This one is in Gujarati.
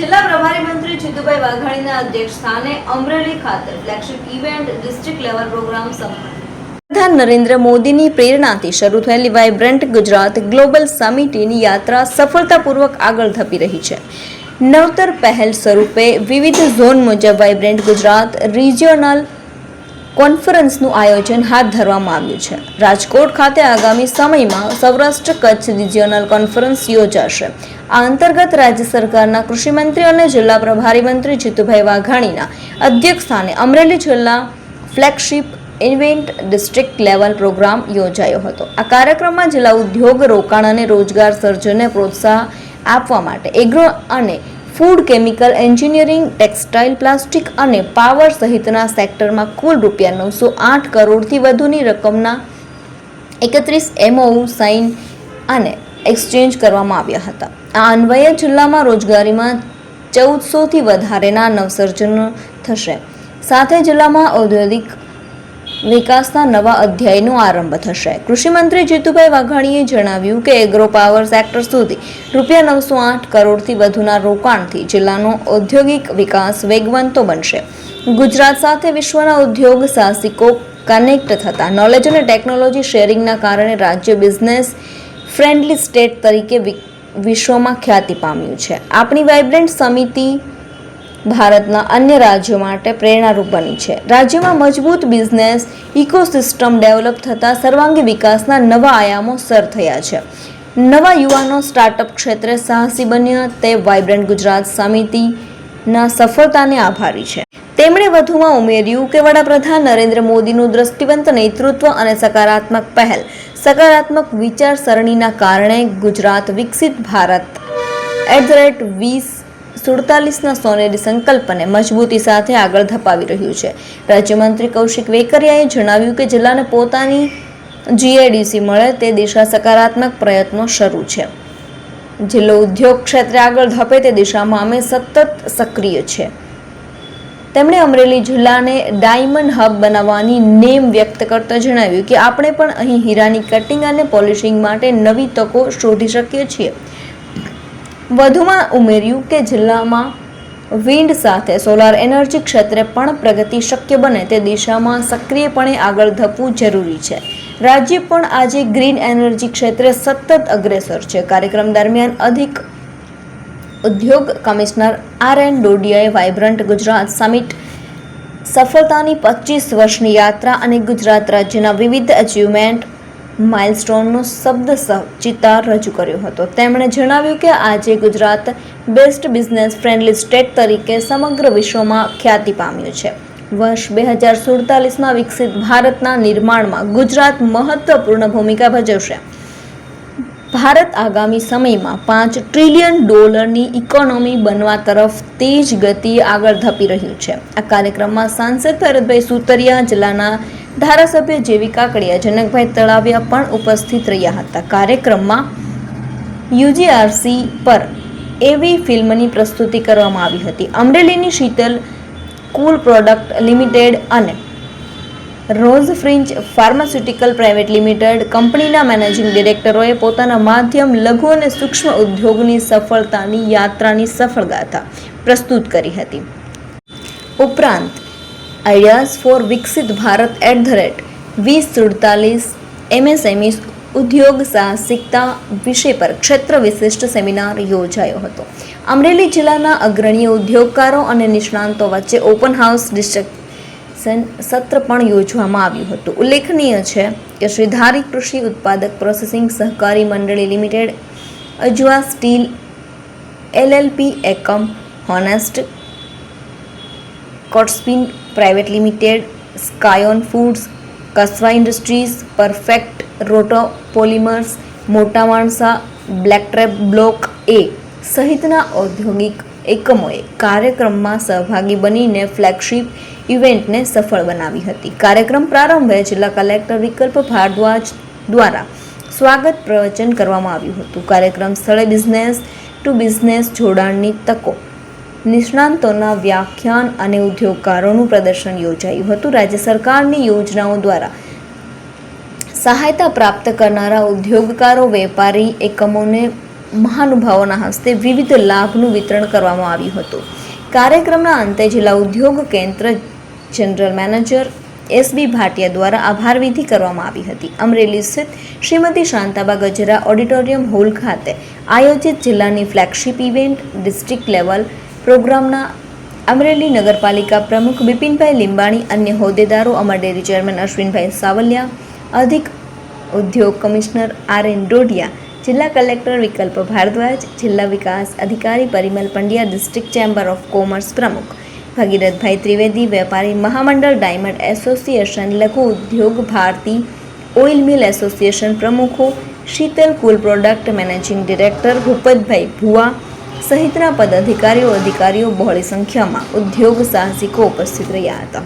જિલ્લા પ્રભારી મંત્રી જીતુભાઈ વાઘાણીના અધ્યક્ષ અમરેલી ખાતે flagship event district level program સંપન્ન. પ્રધાન નરેન્દ્ર મોદીની પ્રેરણાથી શરૂ થયેલી વાઇબ્રન્ટ ગુજરાત ગ્લોબલ સમિટની યાત્રા સફળતાપૂર્વક આગળ ધપી રહી છે. નવતર પહેલ સ્વરૂપે વિવિધ ઝોન મુજબ વાઇબ્રન્ટ ગુજરાત રિજિયોનલ કોન્ફરન્સનું આયોજન હાથ ધરવામાં આવ્યું છે. રાજકોટ ખાતે આગામી સમયમાં સૌરાષ્ટ્ર કચ્છ રિજિયોનલ કોન્ફરન્સ યોજાશે. આ અંતર્ગત રાજ્ય સરકારના કૃષિમંત્રી અને જિલ્લા પ્રભારી મંત્રી જીતુભાઈ વાઘાણીના અધ્યક્ષસ્થાને અમરેલી જિલ્લા flagship event district level program યોજાયો હતો. આ કાર્યક્રમમાં જિલ્લા ઉદ્યોગ રોકાણ અને રોજગાર સર્જનને પ્રોત્સાહન આપવા માટે એગ્રો અને food, chemical engineering, textile, plastic અને પાવર સહિતના સેક્ટરમાં કુલ રૂપિયા નવસો આઠ કરોડથી વધુની રકમના એકત્રીસ એમઓયુ સાઇન અને એક્સચેન્જ કરવામાં આવ્યા હતા. આ અન્વયે જિલ્લામાં રોજગારીમાં ચૌદસોથી વધારેના નવસર્જન થશે. સાથે જિલ્લામાં ઔદ્યોગિક વિકાસના નવા અધ્યાયનો આરંભ થશે. કૃષિમંત્રી જીતુભાઈ વાઘાણીએ જણાવ્યું કે એગ્રો પાવર સેક્ટર સુધી રૂપિયા નવસો આઠ કરોડથી વધુના રોકાણથી જિલ્લાનો ઔદ્યોગિક વિકાસ વેગવંતો બનશે. ગુજરાત સાથે વિશ્વના ઉદ્યોગ સાહસિકો કનેક્ટ થતા નોલેજ અને ટેકનોલોજી શેરિંગના કારણે રાજ્ય બિઝનેસ ફ્રેન્ડલી સ્ટેટ તરીકે વિશ્વમાં ખ્યાતિ પામ્યું છે. આપણી વાઇબ્રન્ટ સમિતિ ભારતના અન્ય રાજ્યો માટે પ્રેરણારૂપ બની છે. રાજ્યમાં મજબૂત બિઝનેસ, ઇકોસિસ્ટમ ડેવલપ થતાં સર્વાંગી વિકાસના નવા આયામો સર થયા છે. નવા યુવાનો સ્ટાર્ટઅપ ક્ષેત્રે સાહસી બન્યા, તે વાઇબ્રન્ટ ગુજરાત સમિતિના સફળતાને આભારી છે. તેમણે વધુમાં ઉમેર્યું કે વડાપ્રધાન નરેન્દ્ર મોદીનું દ્રષ્ટિવંત નેતૃત્વ અને સકારાત્મક પહેલ, સકારાત્મક વિચારસરણીના કારણે ગુજરાત વિકસિત ભારત. એટ ધ રેટ વીસ સુડતાલીસના સોનેરી સંકલ્પને મજબૂતી સાથે આગળ ધપાવી રહ્યું છે. રાજ્યમંત્રી કૌશિક વેકરિયાએ જણાવ્યું કે જિલ્લાને પોતાની જીઆઈડીસી મળે તે દિશા સકારાત્મક પ્રયત્નો શરૂ છે. જિલ્લો ઉદ્યોગ ક્ષેત્રે આગળ ધપે તે દિશામાં અમે સતત સક્રિય છે. તેમણે અમરેલી જિલ્લાને ડાયમંડ હબ બનાવવાની નેમ વ્યક્ત કરતા જણાવ્યું કે આપણે પણ અહીં હીરાની કટિંગ અને પોલિશિંગ માટે નવી તકો શોધી શકીએ છીએ. વધુમાં ઉમેર્યું કે જિલ્લામાં વિન્ડ સાથે સોલાર એનર્જી ક્ષેત્રે પણ પ્રગતિ શક્ય બને તે દિશામાં સક્રિયપણે આગળ ધપવું જરૂરી છે. રાજ્ય પણ આજે ગ્રીન એનર્જી ક્ષેત્રે સતત અગ્રેસર છે. કાર્યક્રમ દરમિયાન અધિક ઉદ્યોગ કમિશનર આર એન ડોડિયાએ વાઇબ્રન્ટ ગુજરાત સમિટ સફળતાની પચીસ વર્ષની યાત્રા અને ગુજરાત રાજ્યના વિવિધ અચીવમેન્ટ માઇલસ્ટોનનો શબ્દ ચિતાર રજૂ કર્યો હતો. તેમણે જણાવ્યું કે આજે Gujarat best business friendly state તરીકે સમગ્ર વિશ્વમાં ખ્યાતિ પામ્યું છે. વર્ષ બે હજાર સુડતાલીસમાં વિકસિત ભારતના નિર્માણમાં ગુજરાત મહત્વપૂર્ણ ભૂમિકા ભજવશે. ભારત આગામી સમયમાં પાંચ ટ્રિલિયન ડોલરની ઇકોનોમી બનવા તરફ તેજ ગતિ આગળ ધપી રહ્યું છે. આ કાર્યક્રમમાં સાંસદ ભરતભાઈ સુતરિયા, જિલ્લાના ધારાસભ્ય જેવી કાકડિયા, જનકભાઈ તળાવિયા પણ ઉપસ્થિત રહ્યા હતા. કાર્યક્રમમાં યુજીઆરસી પર એવી ફિલ્મની પ્રસ્તુતિ કરવામાં આવી હતી. અમરેલીની શીતલ કુલ પ્રોડક્ટ લિમિટેડ અને rose French pharmaceutical private limited કંપનીના મેનેજિંગ ડિરેક્ટરોએ પોતાના માધ્યમ, લઘુ અને સૂક્ષ્મ ઉદ્યોગની સફળતાની યાત્રાની સફળ ગાથા પ્રસ્તુત કરી હતી. ઉપરાંત આઈડિયાઝ ફોર વિકસિત ભારત એટ ધ રેટ વીસ સુડતાલીસ એમએસએમઈ ઉદ્યોગ સાહસિકતા વિષય પર ક્ષેત્ર વિશિષ્ટ સેમિનાર યોજાયો હતો. અમરેલી જિલ્લાના અગ્રણી ઉદ્યોગકારો અને નિષ્ણાંતો વચ્ચે ઓપન હાઉસ ડિસ્કશન સત્ર પણ યોજવામાં આવ્યું હતું. ઉલ્લેખનીય છે કે શ્રીધારી કૃષિ ઉત્પાદક પ્રોસેસિંગ સહકારી મંડળી લિમિટેડ, અજવા સ્ટીલ એલએલપી એકમ honest, Cotspin private limited, Skyon foods, Kasva industries, perfect roto polymers મોટા Mansa, black trap block A સહિતના ઔદ્યોગિક એકમોએ કાર્યક્રમમાં સહભાગી બનીને ફ્લેગશિપ ઇવેન્ટને સફળ બનાવી હતી. કાર્યક્રમ પ્રારંભે જિલ્લા કલેક્ટર વિકલ્પ ભારદ્વાજ દ્વારા સ્વાગત પ્રવચન કરવામાં આવ્યું હતું. કાર્યક્રમ સ્થળે બિઝનેસ ટુ બિઝનેસ જોડાણની તકો, નિષ્ણાંતોના વ્યાખ્યાન અને ઉદ્યોગકારોનું પ્રદર્શન યોજાયું હતું. રાજ્ય સરકારની યોજનાઓ દ્વારા સહાયતા પ્રાપ્ત કરનારા ઉદ્યોગકારો, વેપારી એકમોને મહાનુભાવોના હસ્તે વિવિધ લાભનું વિતરણ કરવામાં આવ્યું હતું. કાર્યક્રમના અંતે જિલ્લા ઉદ્યોગ કેન્દ્ર જનરલ મેનેજર એસબી ભાટિયા દ્વારા આભાર વિધિ કરવામાં આવી હતી. અમરેલી સ્થિત શ્રીમતી શાંતાબા ગજરા ઓડિટોરિયમ હોલ ખાતે આયોજિત જિલ્લાની ફ્લેગશિપ ઇવેન્ટ ડિસ્ટ્રિક્ટ લેવલ પ્રોગ્રામના અમરેલી નગરપાલિકા પ્રમુખ બિપિનભાઈ લીંબાણી અન્ય હોદ્દેદારો, અમર ડેરી ચેરમેન અશ્વિનભાઈ સાવલિયા, અધિક ઉદ્યોગ કમિશનર આર એન ડોડિયા જિલ્લા કલેક્ટર વિકલ્પ ભારદ્વાજ, જિલ્લા વિકાસ અધિકારી Parimal Pandya, district chamber of commerce પ્રમુખ ભગીરથભાઈ ત્રિવેદી, વેપારી મહામંડળ, diamond association, Laghu Udyog Bharati, oil mill association પ્રમુખો, Sheetal cool product managing director, Bhupatbhai Bhuva સહિતના પદાધિકારીઓ, અધિકારીઓ બહોળી સંખ્યામાં ઉદ્યોગ સાહસિકો ઉપસ્થિત રહ્યા હતા.